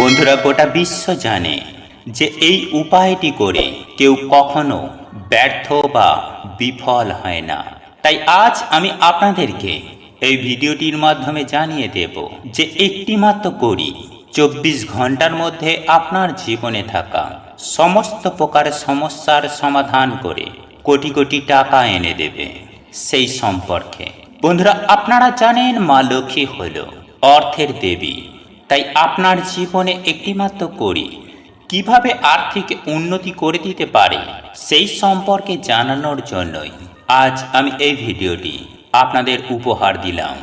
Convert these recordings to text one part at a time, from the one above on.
বন্ধুরা, গোটা বিশ্ব জানে যে এই উপায়টি করে কেউ কখনো ব্যর্থ বা বিফল হয় না। তাই আজ আমি আপনাদেরকে এই ভিডিওটির মাধ্যমে জানিয়ে দেব যে একটি মাত্র করি চব্বিশ ঘণ্টার মধ্যে আপনার জীবনে থাকা সমস্ত প্রকার সমস্যার সমাধান করে কোটি কোটি টাকা এনে দেবে সেই সম্পর্কে। বন্ধুরা, আপনারা জানেন মা লক্ষ্মী হল অর্থের দেবী। তাই আপনার জীবনে একটিমাত্র করি। কীভাবে আর্থিক উন্নতি করে দিতে পারে, সেই সম্পর্কে জানানোর জন্যই আজ আমি এই ভিডিওটি আপনাদের উপহার দিলাম।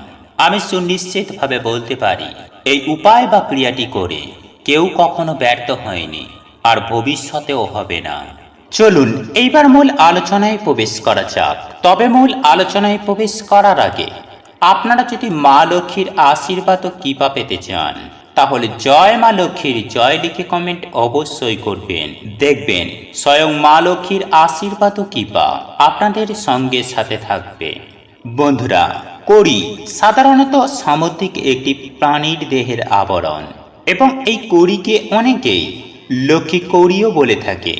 আমি সুনিশ্চিতভাবে বলতে পারি, এই উপায় বা ক্রিয়াটি করে কেউ কখনো ব্যর্থ হয়নি আর ভবিষ্যতেও হবে না। চলুন, এইবার মূল আলোচনায় প্রবেশ করা যাক। তবে মূল আলোচনায় প্রবেশ করার আগে আপনারা যদি মা লক্ষ্মীর আশীর্বাদ ও কৃপা পেতে চান তাহলে জয় মা লক্ষ্মীর, জয় লিখে কমেন্ট অবশ্যই করবেন। দেখবেন, স্বয়ং মা লক্ষ্মীর আশীর্বাদ ও কৃপা আপনাদের সঙ্গে সাথে থাকবে। বন্ধুরা করি সাধারণত সামুদ্রিক একটি প্রাণীর দেহের আবরণ এবং এই কড়িকে অনেকেই লক্ষ্মী কড়িও বলে থাকে।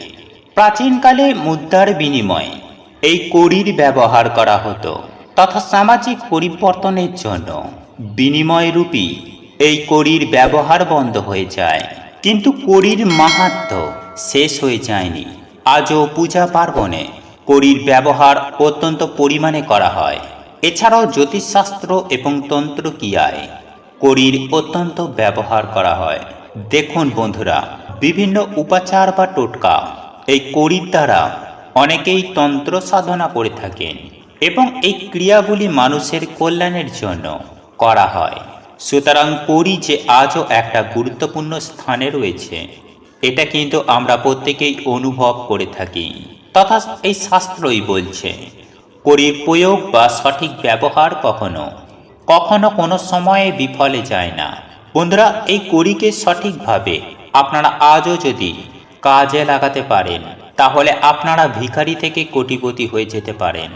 প্রাচীনকালে মুদ্রার বিনিময়ে এই কড়ির ব্যবহার করা হতো তথা সামাজিক পরিবর্তনের জন্য বিনিময় রূপী এই কড়ির ব্যবহার বন্ধ হয়ে যায়। কিন্তু কড়ির মাহাত্ম শেষ হয়ে যায়নি। আজও পূজা পার্বণে কড়ির ব্যবহার অত্যন্ত পরিমাণে করা হয়। এছাড়াও জ্যোতিষশাস্ত্র এবং তন্ত্র তন্ত্রক্রিয়ায় কড়ির অত্যন্ত ব্যবহার করা হয়। দেখুন বন্ধুরা, বিভিন্ন উপাচার বা টোটকা এই কড়ির দ্বারা অনেকেই তন্ত্র সাধনা করে থাকেন এবং এই ক্রিয়াগুলি মানুষের কল্যাণের জন্য করা হয়। সুতরাং কড়ি যে আজও একটা গুরুত্বপূর্ণ স্থানে রয়েছে, এটা কিন্তু আমরা প্রত্যেকেই অনুভব করে থাকি। তথা এই শাস্ত্রই বলছে কড়ির প্রয়োগ বা সঠিক ব্যবহার কখনো কখনো কোনো সময়ে বিফলে যায় না। বন্ধুরা, এই কড়িকে সঠিকভাবে আপনারা আজও যদি কাজে লাগাতে পারেন, তাহলে আপনারা ভিখারি থেকে কোটিপতি হয়ে যেতে পারেন।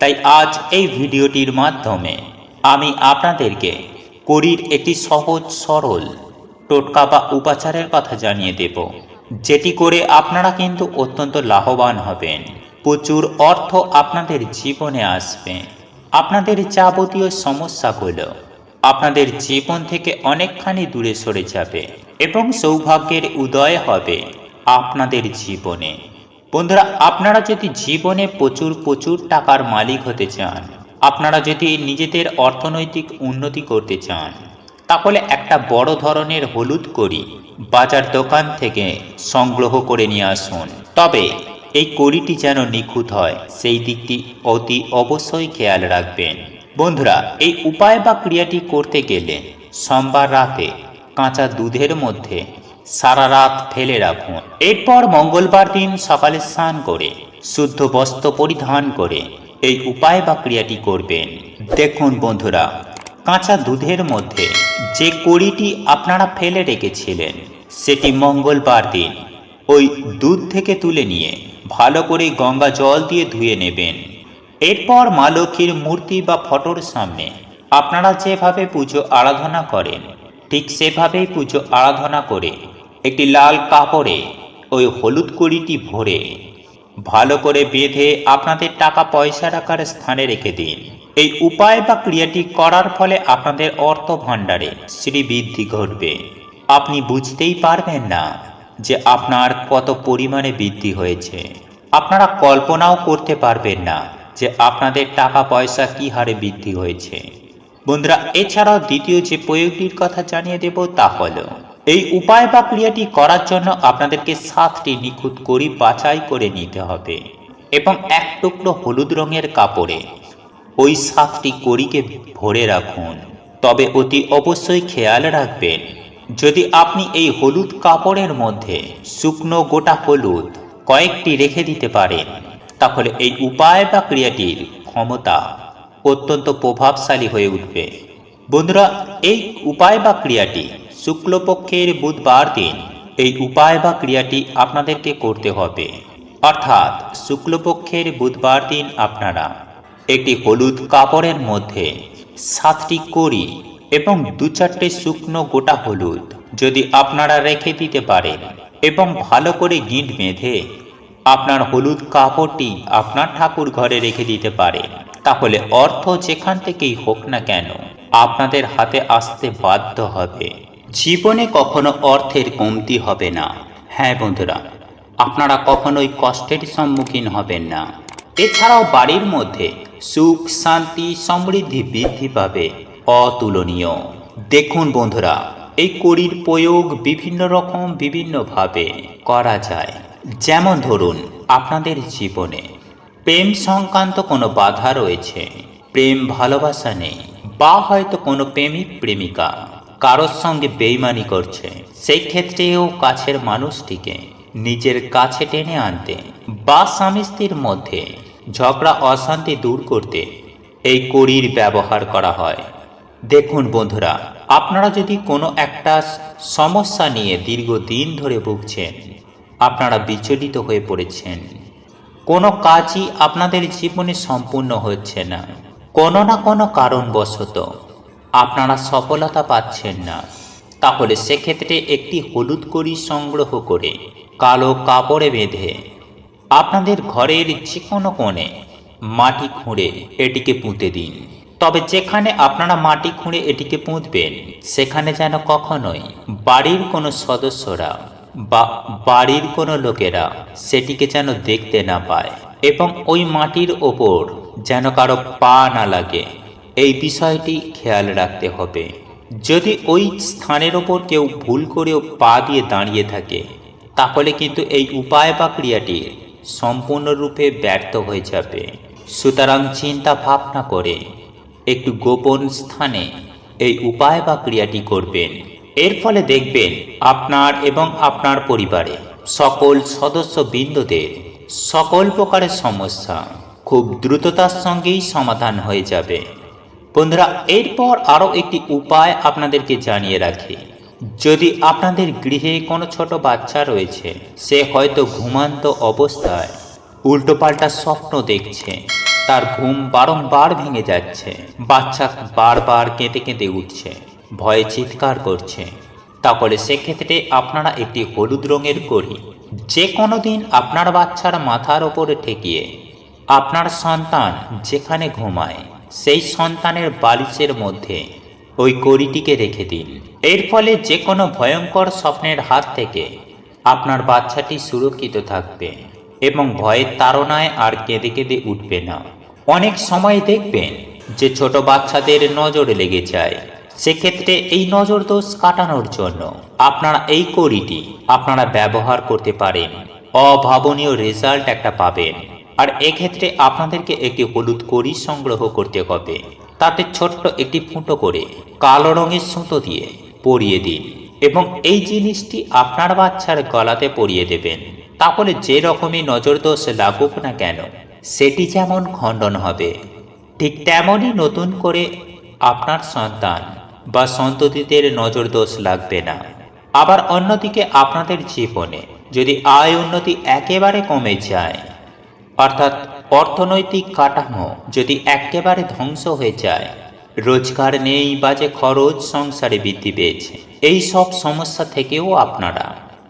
তাই আজ এই ভিডিওটির মাধ্যমে আমি আপনাদেরকে কড়ির একটি সহজ, সরল, টোটকা বা উপাচারের কথা জানিয়ে দেব, যেটি করে আপনারা কিন্তু অত্যন্ত লাভবান হবেন। প্রচুর অর্থ আপনাদের জীবনে আসবে। আপনাদের যাবতীয় সমস্যাগুলো আপনাদের জীবন থেকে অনেকখানি দূরে সরে যাবে এবং সৌভাগ্যের উদয় হবে আপনাদের জীবনে। বন্ধুরা, আপনারা যদি জীবনে প্রচুর প্রচুর টাকার মালিক হতে চান আপনারা যদি নিজেদের অর্থনৈতিক উন্নতি করতে চান, তাহলে একটা বড় ধরনের হলুদ করি বাজার দোকান থেকে সংগ্রহ করে নিয়ে আসুন। তবে এই কড়িটি যেন নিখুঁত হয়, সেই দিকটি অতি অবশ্যই খেয়াল রাখবেন। বন্ধুরা, এই উপায় বা ক্রিয়াটি করতে গেলে সোমবার রাতে কাঁচা দুধের মধ্যে সারা রাত ফেলে রাখুন। এরপর মঙ্গলবার দিন সকালে স্নান করে, শুদ্ধ বস্ত্র পরিধান করে এই উপায় বা ক্রিয়াটি করবেন। দেখুন বন্ধুরা, কাঁচা দুধের মধ্যে যে কড়িটি আপনারা ফেলে রেখেছিলেন, সেটি মঙ্গলবার দিন ওই দুধ থেকে তুলে নিয়ে ভালো করে গঙ্গা জল দিয়ে ধুয়ে নেবেন। এরপর মা লক্ষ্মীর মূর্তি বা ফটোর সামনে আপনারা যেভাবে পুজো আরাধনা করেন, ঠিক সেভাবেই পুজো আরাধনা করে একটি লাল কাপড়ে ওই হলুদ কড়িটি ভরে ভালো করে বেঁধে আপনাদের টাকা পয়সা রাখার স্থানে রেখে দিন। এই উপায় বা ক্রিয়াটি করার ফলে আপনাদের অর্থ ভাণ্ডারে শ্রীবৃদ্ধি ঘটবে। আপনি বুঝতেই পারবেন না যে আপনার কত পরিমাণে বৃদ্ধি হয়েছে। আপনারা কল্পনাও করতে পারবেন না যে আপনাদের টাকা পয়সা কি হারে বৃদ্ধি হয়েছে। বন্ধুরা, এছাড়াও দ্বিতীয় যে প্রয়োগটির কথা জানিয়ে দেব তা হলো এই উপায় বা ক্রিয়াটি করার জন্য আপনাদেরকে সাতটি নিখুঁত করি বাছাই করে নিতে হবে এবং এক টুকরো হলুদ রঙের কাপড়ে ওই সাতটি কড়িকে ভরে রাখুন। তবে অতি অবশ্যই খেয়াল রাখবেন, যদি আপনি এই হলুদ কাপড়ের মধ্যে শুকনো গোটা হলুদ কয়েকটি রেখে দিতে পারেন, তাহলে এই উপায় বা ক্রিয়াটির ক্ষমতা অত্যন্ত প্রভাবশালী হয়ে উঠবে। বন্ধুরা, এই উপায় বা ক্রিয়াটি শুক্লপক্ষের বুধবার দিন এই উপায় বা ক্রিয়াটি আপনাদেরকে করতে হবে। অর্থাৎ শুক্লপক্ষের বুধবার দিন আপনারা একটি হলুদ কাপড়ের মধ্যে সাতটি কড়ি এবং দু চারটে শুকনো গোটা হলুদ যদি আপনারা রেখে দিতে পারেন এবং ভালো করে গিঁট বেঁধে আপনার হলুদ কাপড়টি আপনার ঠাকুর ঘরে রেখে দিতে পারেন, তাহলে অর্থ যেখান থেকেই হোক না কেন আপনাদের হাতে আসতে বাধ্য হবে। জীবনে কখনো অর্থের কমতি হবে না। হ্যাঁ বন্ধুরা, আপনারা কখনোই কষ্টের সম্মুখীন হবেন না। এছাড়াও বাড়ির মধ্যে সুখ, শান্তি, সমৃদ্ধি বৃদ্ধি পাবে অতুলনীয়। দেখুন বন্ধুরা, এই কড়ির প্রয়োগ বিভিন্ন রকম, বিভিন্নভাবে করা যায়। যেমন ধরুন, আপনাদের জীবনে প্রেম সংক্রান্ত কোনো বাধা রয়েছে, প্রেম ভালোবাসা নেই, বা হয়তো কোনো প্রেমিক, প্রেমিকা। কারোর সঙ্গে বেইমানি করছে। সেই ক্ষেত্রেও কাছের মানুষটিকে নিজের কাছে টেনে আনতে বা স্বামী স্ত্রীর মধ্যে ঝগড়া, অশান্তি দূর করতে এই কড়ির ব্যবহার করা হয়। দেখুন বন্ধুরা, আপনারা যদি কোনো একটা সমস্যা নিয়ে দীর্ঘদিন ধরে ভুগছেন, আপনারা বিচলিত হয়ে পড়েছেন। কোনো কাজই আপনাদের জীবনে সম্পূর্ণ হচ্ছে না। কোনো না কোনো কারণবশত আপনারা সফলতা পাচ্ছেন না। তাহলে সেক্ষেত্রে একটি হলুদ কড়ি সংগ্রহ করে কালো কাপড়ে বেঁধে আপনাদের ঘরের যে কোনো কোণে মাটি খুঁড়ে এটিকে পুঁতে দিন। তবে যেখানে আপনারা মাটি খুঁড়ে এটিকে পুঁতবেন, সেখানে যেন কখনোই বাড়ির কোনো সদস্যরা বা বাড়ির কোনো লোকেরা সেটিকে যেন দেখতে না পায় এবং ওই মাটির ওপর যেন কারও পা না লাগে। এই বিষয়টি খেয়াল রাখতে হবে। যদি ওই স্থানের ওপর কেউ ভুল করেও পা দিয়ে দাঁড়িয়ে থাকে, তাহলে কিন্তু এই উপায় বা ক্রিয়াটি সম্পূর্ণরূপে ব্যর্থ হয়ে যাবে। সুতরাং চিন্তা ভাবনা করে একটু গোপন স্থানে এই উপায় বা ক্রিয়াটি করবেন। এর ফলে দেখবেন আপনার এবং আপনার পরিবারে সকল সদস্য বৃন্দদের সকল প্রকারের সমস্যা খুব দ্রুততার সঙ্গেই সমাধান হয়ে যাবে। বন্ধুরা, এরপর আরও একটি উপায় আপনাদেরকে জানিয়ে রাখি। যদি আপনাদের গৃহে কোনো ছোট বাচ্চা রয়েছে, সে হয়তো ঘুমান্ত অবস্থায় উল্টোপাল্টা স্বপ্ন দেখছে। তার ঘুম বারংবার ভেঙে যাচ্ছে। বাচ্চা বারবার কেঁদে কেঁদে উঠছে, ভয়ে চিৎকার করছে। তাহলে সেক্ষেত্রে আপনারা একটি হলুদ রঙের করি যে কোনো দিন আপনার বাচ্চার মাথার ওপরে ঠেকিয়ে আপনার সন্তান যেখানে ঘুমায় সেই সন্তানের বালিশের মধ্যে ওই কড়িটিকে রেখে দিন। এর ফলে যে কোনো ভয়ঙ্কর স্বপ্নের হাত থেকে আপনার বাচ্চাটি সুরক্ষিত থাকবে এবং ভয়ের তাড়নায় আর কেঁদে কেঁদে উঠবে না। অনেক সময় দেখবেন যে ছোট বাচ্চাদের নজরে লেগে যায়। সেক্ষেত্রে এই নজর দোষ কাটানোর জন্য আপনারা এই কড়িটি আপনারা ব্যবহার করতে পারেন। অভাবনীয় রেজাল্ট একটা পাবেন। আর এক্ষেত্রে আপনাদেরকে একটি হলুদ কড়ি সংগ্রহ করতে হবে। তাতে ছোট্ট একটি ফুটো করে কালো রঙের সুতো দিয়ে পরিয়ে দিন এবং এই জিনিসটি আপনার বাচ্চার গলাতে পরিয়ে দেবেন। তাহলে যে রকমই নজর দোষ লাগুক না কেন, সেটি যেমন খণ্ডন হবে, ঠিক তেমনই নতুন করে আপনার সন্তান বা সন্ততিদের নজর দোষ লাগবে না। আবার অন্যদিকে আপনাদের জীবনে যদি আয় উন্নতি একেবারে কমে যায় অর্থাৎ অর্থনৈতিক কাঠামো যদি একেবারে ধ্বংস হয়ে যায়, রোজগার নেই বাজে খরচ সংসারে বৃদ্ধি পেয়েছে, এই সব সমস্যা থেকেও আপনারা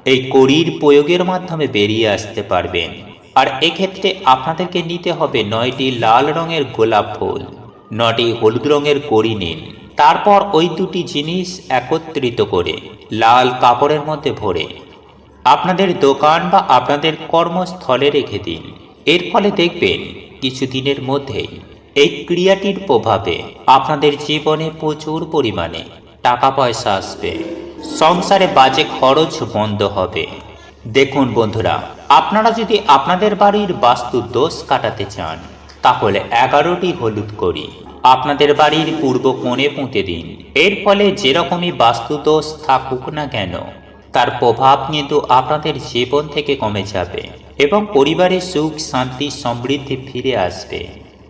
এই কড়ির প্রয়োগের মাধ্যমে বেরিয়ে আসতে পারবেন। আর এক্ষেত্রে আপনাদেরকে নিতে হবে নয়টি লাল রঙের গোলাপ ফুল, নটি হলুদ রঙের কড়ি নিন তারপর ওই দুটি জিনিস একত্রিত করে লাল কাপড়ের মধ্যে ভরে আপনাদের দোকান বা আপনাদের কর্মস্থলে রেখে দিন। এর ফলে দেখবেন কিছুদিনের মধ্যেই এই ক্রিয়াটির প্রভাবে আপনাদের জীবনে প্রচুর পরিমাণে টাকা পয়সা আসবে। সংসারে বাজে খরচ বন্ধ হবে। দেখুন বন্ধুরা, আপনারা যদি আপনাদের বাড়ির বাস্তু দোষ কাটাতে চান, তাহলে এগারোটি হলুদ করি। আপনাদের বাড়ির পূর্ব কোণে পুঁতে দিন। এর ফলে যেরকমই বাস্তু দোষ থাকুক না কেন, তার প্রভাব কিন্তু আপনাদের জীবন থেকে কমে যাবে। এবং পরিবারের সুখ, শান্তি, সমৃদ্ধি ফিরে আসবে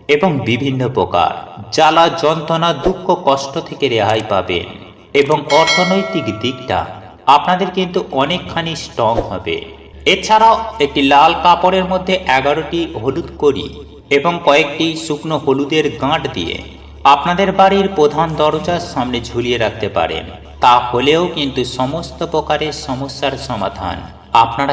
এবং বিভিন্ন প্রকার জ্বালা, যন্ত্রণা, দুঃখ, কষ্ট থেকে রেহাই পাবেন এবং অর্থনৈতিক দিকটা আপনাদের কিন্তু অনেকখানি স্ট্রং হবে। এছাড়াও একটি লাল কাপড়ের মধ্যে এগারোটি হলুদ করি এবং কয়েকটি শুকনো হলুদের গাঁট দিয়ে আপনাদের বাড়ির প্রধান দরজার সামনে ঝুলিয়ে রাখতে পারেন। তা হলেও কিন্তু সমস্ত প্রকারের সমস্যার সমাধান আপনারা